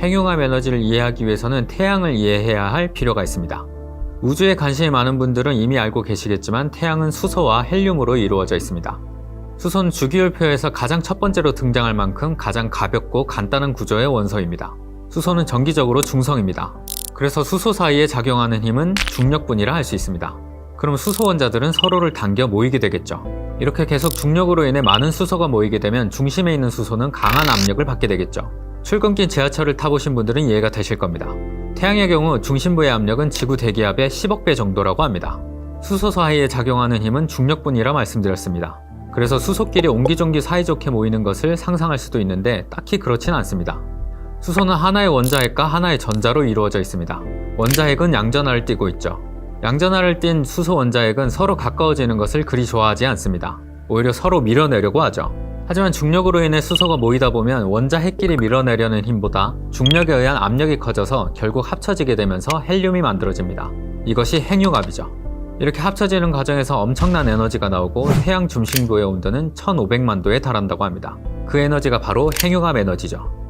행용암 에너지를 이해하기 위해서는 태양을 이해해야 할 필요가 있습니다. 우주에 관심이 많은 분들은 이미 알고 계시겠지만 태양은 수소와 헬륨으로 이루어져 있습니다. 수소는 주기율표에서 가장 첫 번째로 등장할 만큼 가장 가볍고 간단한 구조의 원소입니다. 수소는 정기적으로 중성입니다. 그래서 수소 사이에 작용하는 힘은 중력분이라 할 수 있습니다. 그럼 수소 원자들은 서로를 당겨 모이게 되겠죠. 이렇게 계속 중력으로 인해 많은 수소가 모이게 되면 중심에 있는 수소는 강한 압력을 받게 되겠죠. 출근길 지하철을 타보신 분들은 이해가 되실 겁니다. 태양의 경우 중심부의 압력은 지구 대기압의 10억 배 정도라고 합니다. 수소 사이에 작용하는 힘은 중력분이라 말씀드렸습니다. 그래서 수소끼리 옹기종기 사이좋게 모이는 것을 상상할 수도 있는데 딱히 그렇진 않습니다. 수소는 하나의 원자핵과 하나의 전자로 이루어져 있습니다. 원자핵은 양전하를 띠고 있죠. 양전하를 띤 수소 원자핵은 서로 가까워지는 것을 그리 좋아하지 않습니다. 오히려 서로 밀어내려고 하죠. 하지만 중력으로 인해 수소가 모이다 보면 원자 핵끼리 밀어내려는 힘보다 중력에 의한 압력이 커져서 결국 합쳐지게 되면서 헬륨이 만들어집니다. 이것이 핵융합이죠. 이렇게 합쳐지는 과정에서 엄청난 에너지가 나오고 태양 중심부의 온도는 1500만 도에 달한다고 합니다. 그 에너지가 바로 핵융합 에너지죠.